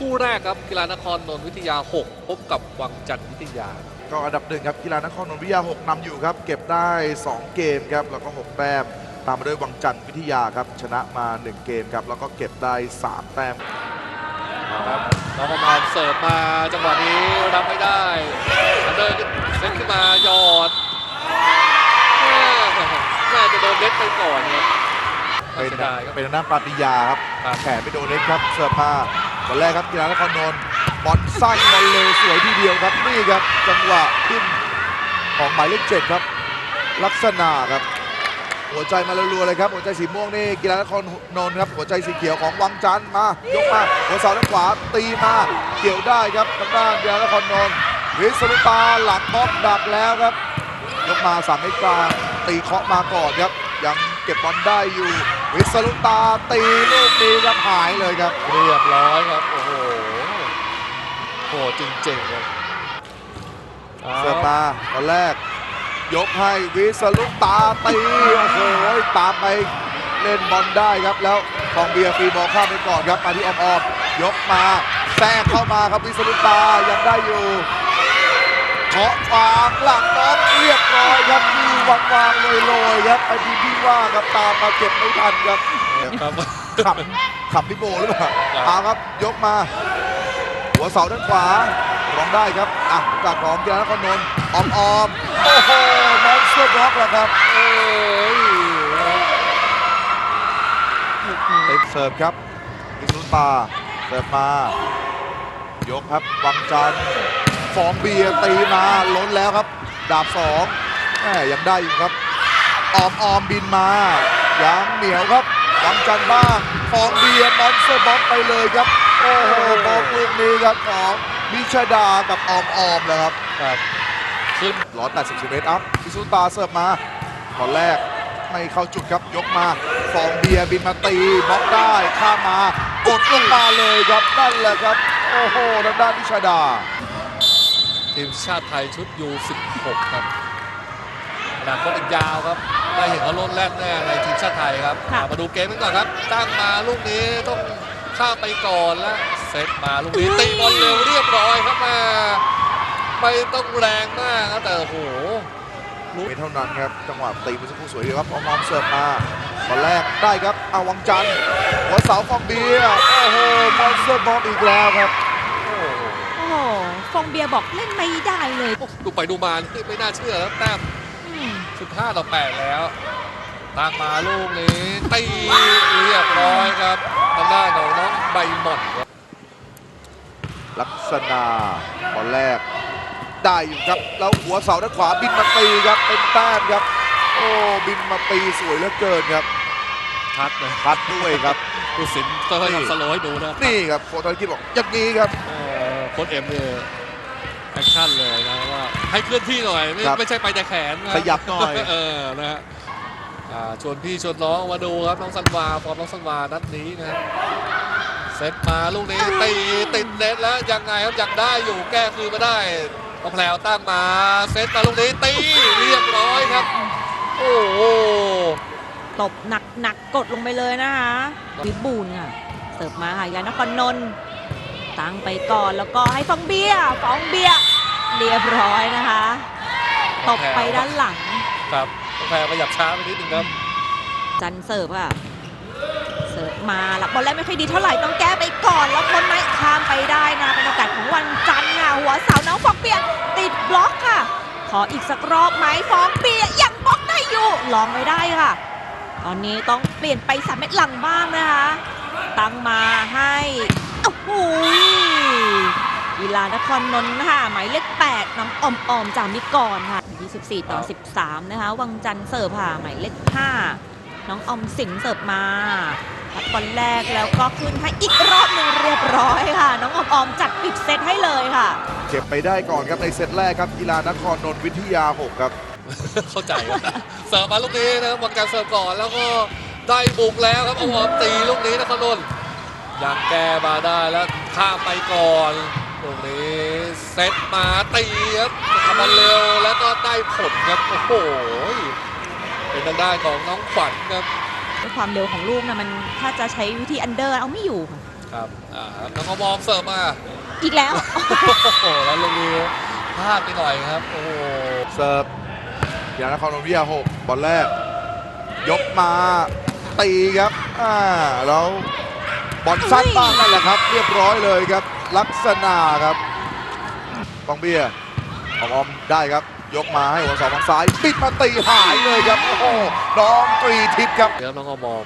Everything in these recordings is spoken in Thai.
คู่แรกครับกีฬานครนนท์วิทยา 6 พบกับวังจันทร์วิทยา ก็อันดับหนึ่งครับกีฬานครนนท์วิทยา 6นำอยู่ครับ เก็บได้ 2 เกมครับ แล้วก็ 6 แต้ม ตามมาด้วยวังจันทร์วิทยาครับ ชนะมา 1 เกมครับ แล้วก็เก็บได้ 3 แต้มครับน้องประมาณเสิร์ฟมาจังหวะนี้รับไม่ได้อันเดอร์เซตขึ้นมาหยอดแม่แม่จะโดนเน็ตไปก่อนเนี่ยเป็นเสียดายครับเป็นทางด้านปาติยาครับครับแขนไปโดนเน็ตครับเสิร์ฟมา บอลแรกครับกีฬานครนนท์บอลสั้นบอลเร็วสวยทีเดียวครับนี่ครับจังหวะขึ้นของหมายเลขเจ็ดครับ ลักษณะครับ หัวใจมารัวๆเลยครับ หัวใจสีม่วงนี่กีฬานครนนท์ครับ หัวใจสีเขียวของวังจันทร์มายกมาหัวเสาด้านขวาตีมาเกี่ยวได้ครับทางด้านกีฬานครนนท์วิศรุตาหลังบล็อกดักแล้วครับ ยกมาสั่งให้กลางตีเคาะมาก่อนครับ ยังเก็บบอลได้อยู่ วิศรุตาตีลูกนี้ครับหายเลยครับ เรียบร้อยครับ โอ้โหโหจริงๆครับเสิร์ฟมาตอนแรก ยกให้วิสลุตาตีโอ้โหตามไปเล่นบอลได้ครับแล้วทองเบียร์ฟรีบอลข้ามไปก่อนครับมาที่ออมออมยกมาแทรกเข้ามาครับวิสลุตายังได้อยู่เคาะฟางหลังน้องเรียบร้อยครับที่ วางวางๆลอยๆครับไปทีที่ว่าครับตามมาเก็บไม่ทันครับครับ ขับขับพี่โบหรือเปล่าครับ เอาครับยกมา หัวเสาด้านขวาร้องได้ครับอะโอกาสของกีฬานครนนท์ออมออมโอ้โหมอนสเตอร์บล็อกแล้วครับโอ้ยเต็มเสิร์ฟครับวิสุตาเสิร์ฟมา ยกครับวังจันทร์ฟองเบียร์ตีมาล้นแล้วครับ ดาบสอง แหมยังได้อยู่ครับออมออมบินมายังเหนียวครับวังจันทร์บ้างฟองเบียร์มอนสเตอร์บล็อกไปเลยครับ โอ้โหบล็อกลูกนี้ครับของมิชดากับออมออมนะครับครับขึ้น180เมตรอัพพิสุตาเสิร์ฟมาตอนแรกไม่เข้าจุดครับยกมาฟองเบียร์บินมาตีบล็อกได้ข้ามมากดลงมาเลยครับนั่นแหละครับ โอ้โหทางด้านนิชาดา ทีมชาติไทยชุดยู16ครับอ นาคตอีกยาวครับได้เห็นเขาโลดแล่นแน่ในทีมชาติไทยครับค่ะ มาดูเกมกันก่อนครับ ตั้งมาลูกนี้ต้องข้ามไปก่อนแล้วเซตมาลูกนี้ตีบอลเร็วเรียบร้อยครับมาไม่ต้องแรงมากครับแต่โอ้โหไม่เท่านั้นครับ จังหวะตีมันสักครู่สวยดีครับเอามอมเสิร์ฟมาตอนแรกได้ครับเอาวังจันทร์หัวเสาฟองเบียร์โอ้โหมอนสเตอร์บอลอีกแล้วครับ โอ้โหโอ้โหฟองเบียร์บอกเล่นไม่ได้เลยดูไปดูมานี่ไม่น่าเชื่อแล้วแต้ม อืม 15 ต่อ 8 แล้วตามมาลูกนี้ตีเรียบร้อยครับทางด้านของน้องใบหม่อนครับลักษณะบอลแรก ได้อยู่ครับ แล้วหัวเสาด้านขวาบินมาตีครับ เป็นแต้มครับ โอ้บินมาตีสวยเหลือเกินครับชัดเลยพัดด้วยครับผู้สินต้องให้นี่ทำสโลว์ให้ดูนะนี่ครับโฟตอนคิดบอกอย่างนี้ครับเออโค้ชเอ็มเนี่ยแอคชั่นเลยนะว่า ให้เคลื่อนที่หน่อย ไม่ครับไม่ใช่ไปแต่แขนนะขยับหน่อย เออนะฮะอ่าชวนพี่ชวนน้องมาดูครับน้องสันวาฟอร์มน้องสันวานัดนี้นะฮะเซตมาลูกนี้ตีติดเน็ตแล้วยังไงครับยังได้อยู่แก้คืนมาได้พอแพลวตั้งมาเซตมาลูกนี้ตีเรียบร้อยครับ โอ้โห ตบหนักหนักๆกดลงไปเลยนะคะวิบูลย์ค่ะเสิร์ฟมาค่ะยานครนนท์ตั้งไปก่อนแล้วก็ให้ฟองเบียร์ฟองเบียร์ เรียบร้อยนะคะตบไปด้านหลัง ครับพอแพลวขยับช้าไปนิดนึงครับ จันเสิร์ฟค่ะ เสิร์ฟมาแล้วบอลแรกไม่ค่อยดีเท่าไหร่ต้องแก้ไปก่อน แล้วคนไม่ข้ามไปได้นะ เป็นโอกาสของวันจันทร์ค่ะหัวเสาน้องฟองเปียติดบล็อกค่ะ ขออีกสักรอบไหมฟองเปียยังบล็อกได้อยู่ลองไม่ได้ค่ะ ตอนนี้ต้องเปลี่ยนไปสามเม็ดหลังบ้างนะคะ ตั้งมาให้โอ้โห กีฬานครนนท์ค่ะหมายเลข8น้องออมออมจามิกรค่ะ24 ต่อ 13 นะคะ วังจันทร์เสิร์ฟค่ะหมายเลข5น้องออมสินเสิร์ฟมารับบอลแรกแล้วก็ขึ้นให้อีกรอบหนึ่งเรียบร้อยค่ะ น้องออมออมจัดปิดเซตให้เลยค่ะ เก็บไปได้ก่อนครับในเซตแรกครับกีฬานครนนท์วิทยา 6 ครับ เข้าใจครับเสิร์ฟมาลูกนี้นะครับวังการเสิร์ฟก่อนแล้วก็ได้บุกแล้วครับเอาหอมตีลูกนี้นครนนท์ยังแก้มาได้แล้วข้ามไปก่อน ลูกนี้เซตมาตีครับทำบอลเร็วแล้วก็ได้ผลครับโอ้โหเป็นทางด้านของน้องขวัญครับด้วยความเร็วของลูกนะมันถ้าจะใช้วิธีอันเดอร์เอาไม่อยู่ค่ะครับอ่าครับแล้วก็มองเสิร์ฟมาอีกแล้วโอ้โหแล้วลูกนี้พลาดไปหน่อยครับโอ้โหเสิร์ฟกีฬานครนนท์วิทยาหกบอลแรก ยกมาตีครับอ่าแล้วบอลสั้นบ้างนั่นแหละครับ เรียบร้อยเลยครับ ลักษณะครับกองเบียร์ออมออมได้ครับ ยกมาให้หัวสองฝั่งซ้ายปิดมาตีหายเลยครับ โอ้โหน้องตรีทิพย์ครับเดี๋ยวน้องอมอม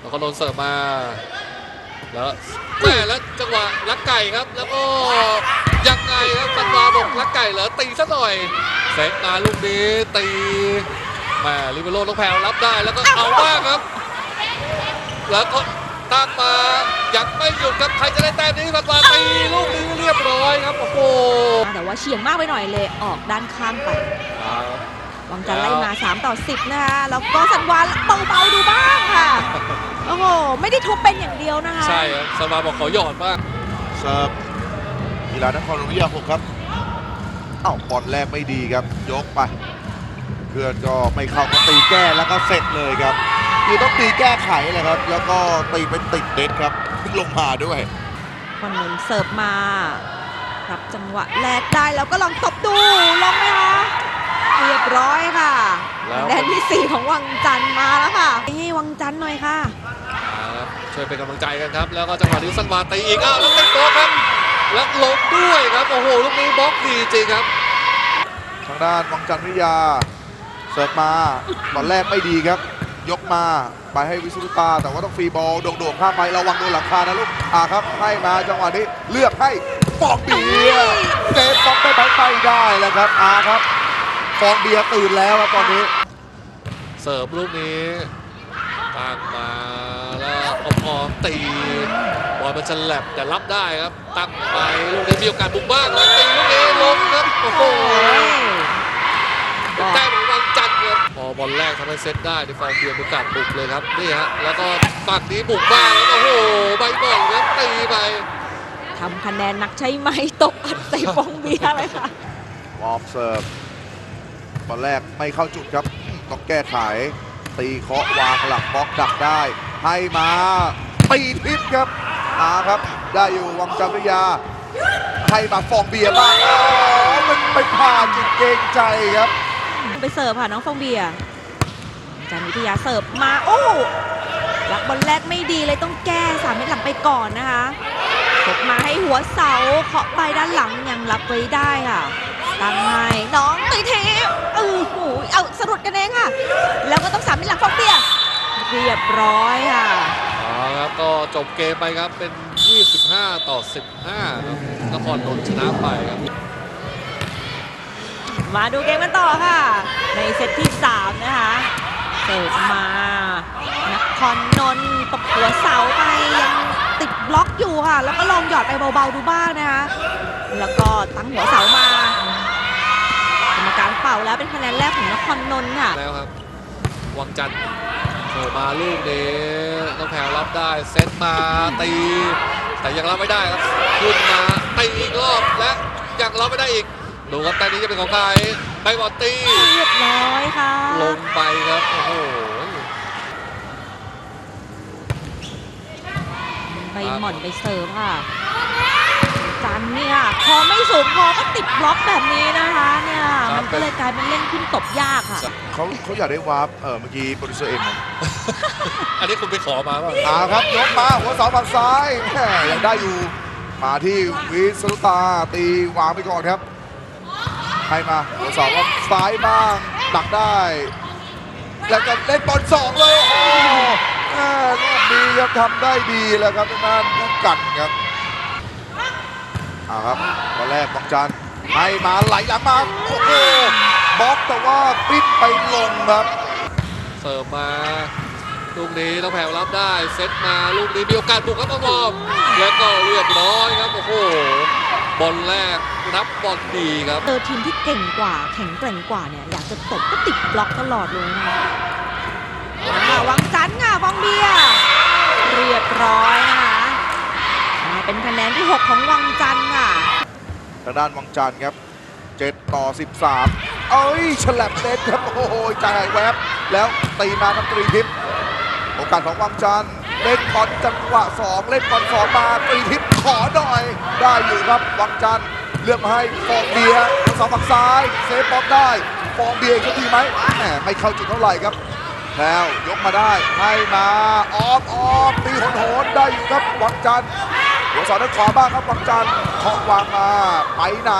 แล้วก็โดนเสิร์ฟมา แล้วแม่แล้วจังหวะลักไก่ครับ แล้วก็ยังไงครับสันวาบอกลักไก่เหรอตีซะหน่อยเซตมาลูกนี้ตีแม่ลิเบโร่ต้องแผ่วรับได้แล้วก็เอาบ้างครับ แล้วก็ ตั้งมายังไม่หยุดครับใครจะได้แต้มนี้สันวาตีลูกนี้เรียบร้อยครับโอ้โหแต่ว่าเฉียงมากไปหน่อยเลยออกด้านข้างไปเอาวังจันทร์ไล่มา 3 ต่อ 10 นะคะแล้วก็สันวานเบาๆดูบ้างค่ะโอ้โหไม่ได้ทุบเป็นอย่างเดียวนะคะใช่ครับสันวาบอกขอหยอดบ้างเสิร์ฟกีฬานครนนท์วิทยาหกครับเอ้าบอลแรกไม่ดีครับ ยกไป เพื่อนก็ไม่เข้าก็ตีแก้แล้วก็เสร็จเลยครับ คือต้องตีแก้ไขแหละครับ แล้วก็ตีเป็นติดเด็ดครับลงมาด้วยคนหนึ่งเสิร์ฟมารับจังหวะแรกได้แล้วก็ลองตบดูลงไหมคะเรียบร้อยค่ะแล้วแดนที่4ของวังจันทร์มาแล้วค่ะให้วังจันทร์หน่อยค่ะเอาครับช่วยเป็นกำลังใจกันครับ แล้วก็จังหวะนี้สันวาตีอีกอ้าวแล้วติดบล็อกครับแล้วลงด้วยครับโอ้โหลูกนี้บล็อกดีจริงครับ ทางด้านวังจันทร์วิทยา เสิร์ฟมาบอลแรกไม่ดีครับ ยกมาไปให้วิสุรุตา แต่ว่าต้องฟรีบอลโด่งๆข้ามไประวังโดนหลังคานะลูกอ่าครับให้มาจังหวะนี้เลือกให้ฟองเบียร์เซฟบล็อกไปไปไปได้แล้วครับอาครับฟองเบียร์ตื่นแล้วครับตอนนี้ เสิร์ฟลูกนี้ตั้งมาแล้วออมๆตีบอลมันฉลับแต่รับได้ครับ ตั้งไปลูกนี้มีโอกาสบุกบ้างแล้วตีลูกนี้ลงครับโอ้โหเป็นแต้ม บพอบอลแรกทำให้เซตได้ในฟองเบียร์มีโอกาสบุกเลยครับนี่ฮะแล้วก็ฝั่งนี้บุกบ้างแล้วก็โอ้โหใบบอลครับตีไปทำคะแนนนักใช้ไหมตกอัดใส่ฟองเบียร์เลยค่ะวอร์มเสิร์ฟบอลแรกไม่เข้าจุดครับต้องแก้ไขตีเคาะวางหลังบล็อกดักได้ ให้มาตีทิพย์ครับอาครับ ได้อยู่วังจำวิทยา ให้มาฟองเบียร์บ้างอ๋อมันไปผ่านจุดเกรงใจครับ ไปเสิร์ฟค่ะน้องฟองเบียร์จันวิทยาเสิร์ฟมาโอ้รับบอลแรกไม่ดีเลยต้องแก้สามเม็ดหลังไปก่อนนะคะเสิร์ฟมาให้หัวเสาเคาะไปด้านหลังยังรับไว้ได้ค่ะตั้งให้น้องตีเทปเออหูยเอาสะดุดกันเองค่ะ แล้วก็ต้องสามเม็ดหลังฟองเบียร์เรียบร้อยค่ะเอาครับก็จบเกมไปครับเป็น 25 ต่อ 15ครับนครนนท์ชนะไปครับ มาดูเกมกันต่อค่ะ ในเซตที่ 3 นะคะเสิร์ฟมานครนนท์ตบหัวเสาไปยังติดบล็อกอยู่ค่ะ แล้วก็ลองหยอดไปเบาๆดูบ้างนะคะ แล้วก็ตั้งหัวเสามากรรมการเป่าแล้วเป็นคะแนนแรกของนครนนท์ค่ะแล้วครับวังจันทร์เสิร์ฟมาลูกนี้ต้องแพรรับได้เซตมาตี แต่ยังรับไม่ได้ครับขึ้นมาตีอีกรอบและยังรับไม่ได้อีก ดูครับแต่นี้จะเป็นของใครไปบอลตีเรียบร้อยค่ะลงไปครับโอ้โหใบหม่อนไปเสิร์ฟค่ะ จันเนี่ยพอไม่สูงพอก็ติดบล็อกแบบนี้นะคะเนี่ยมันก็เลยกลายเป็นเล่นขึ้นตบยากค่ะเขาเขาอยากได้วาร์ปเออเมื่อกี้โปรดิวเซอร์เอ็มอันนี้คุณไปขอมาเปล่าอ่าครับยกมาหัวเสาฝั่งซ้ายแหม่ยังได้อยู่มาที่วิสรุตาตีวางไปก่อนครับ ให้มาหัวสาฝั่งซ้ายบ้างดักได้ แล้วก็เล่นบอลสองเลยโอ้ลูกดีครับทำได้ดีแล้วครับทางด้านผู้กันครับอ่าครับบอลแรกบางจันให้มาไหลหลังมาโอ้โหบล็อกแต่ว่าปิดไปลงครับ เสิร์ฟมาลูกนี้ต้องแผ่วรับได้ เซตมาลูกนี้มีโอกาสบุกครับอมอมแล้วก็เรียบร้อยครับโอ้โห บอลแรกรับบอลดีครับ เจอทีมที่เก่งกว่าแข็งแกร่งกว่าเนี่ยอยากจะตบก็ติดบล็อกตลอดเลยนะคะอ่าวังจันทร์ค่ะฟองเบียร์เรียบร้อยนะคะอ่าเป็นคะแนนที่ 6 ของวังจันทร์ค่ะ ทางด้านวังจันทร์ครับ 7 ต่อ 13 เอ้ยฉลับเด็ดครับ โอ้โหจ่ายแวบ แล้วตีมาครับตรีทิพย์โอกาสของวังจันทร์ เล่นบอลจังหวะสองเล่นบอลสองมาตีทิพย์ขอหน่อย ได้อยู่ครับวังจันทร์เลือกมาให้ฟองเบียร์เสาฝั่งซ้ายเซฟบอลได้ฟองเบียร์อีกสักทีไหมแหมไม่เข้าจุดเท่าไหร่ครับ แล้วยกมาได้ให้มาออมออมตีโหนโหนได้อยู่ครับวังจันทร์หัวสอนด้านขวาบ้างครับวังจันทร์เคาะวางมาไปไหน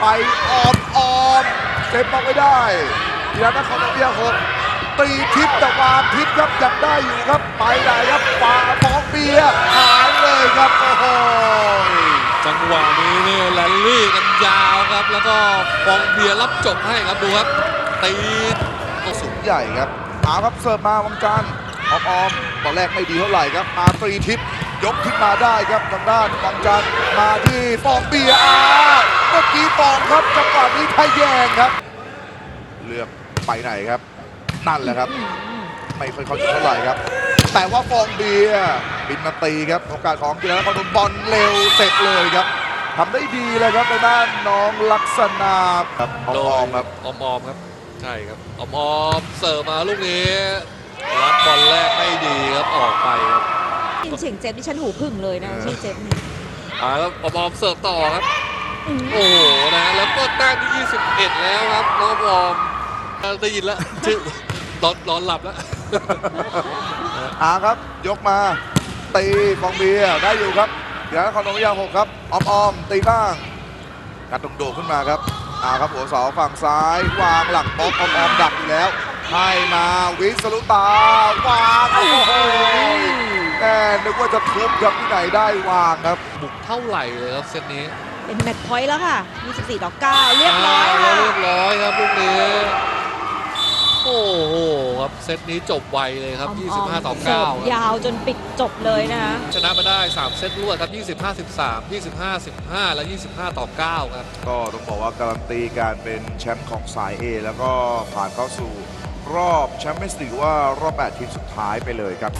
ไปออมออมเซฟบอลไม่ได้ทีนั้นนครนายกหก ตีทิพย์แต่วางทิพย์ครับยังได้อยู่ครับไปไหนครับปาฟองเบียร์หายเลยครับโอ้โหจังหวะนี้เนี่ยแรลลี่กันยาวครับ แล้วก็ฟองเบียร์รับจบให้ครับดูครับตีก็สูงใหญ่ครับเอาครับเสิร์ฟมาวังจันทร์ออมออมตอนแรกไม่ดีเท่าไหร่ครับ มาตรีทิพย์ยกขึ้นมาได้ครับทางด้านวังจันทร์มาที่ฟองเบียร์อ้าวเมื่อกี้ฟองครับจังหวะนี้ทะแยงครับ เลือกไปไหนครับ นั่นแหละครับ ไม่ค่อยเข้าจุดเท่าไหร่ครับ แต่ว่าฟองเบียร์บินมาตีครับโอกาสของกีฬาพนมบอลเร็วเสร็จเลยครับทำได้ดีเลยครับในด้านน้องลักษณะครับออมๆครับออมออมๆครับ ใช่ครับออมออมๆเสิร์ฟมาลูกนี้รับบอลแรกไม่ดีครับออกไปครับยินเสียงเจ็บที่ฉันหูพึ่งเลยนะชื่อเจ็บนี่อ่าแล้วออมออมๆเสิร์ฟต่อครับอืมโอ้โหนะแล้วก็แต้มที่ 21 แล้วครับน้องออม ได้ยินแล้วชื่อนอนนอนหลับแล้ว อาครับยกมา ตีฟองเบียร์ได้อยู่ครับเดี๋ยวคอนโดมิยาหกครับออมออมๆตีบ้างกัดโด่งๆขึ้นมาครับอาครับหัวเสาฝั่งซ้ายวางหลังบล็อกออมออมๆดักอยู่แล้วให้มาวิสรุตาวางโอ้โหแม่นึกว่าจะทุบครับที่ไหนได้วางครับบุกเท่าไหร่เลยครับเซตนี้เป็นแมตช์พอยต์แล้วค่ะ 24 ต่อ 9 เรียบร้อยาค่ะ เรียบร้อยครับลูกนี้ โอ้โหครับเซตนี้จบไวเลยครับ 25 ต่อ9เสิร์ฟครับยาวจนปิดจบเลยนะคะชนะมาได้ 3 เซตรวดครับ 25 13 25 15 และ 25 ต่อ 9 ครับ ก็ต้องบอกว่าการันตีการเป็นแชมป์ของสาย A แล้วก็ผ่านเข้าสู่รอบแชมเปี้ยนส์ลีกว่ารอบ 8 ทีมสุดท้ายไปเลยครับ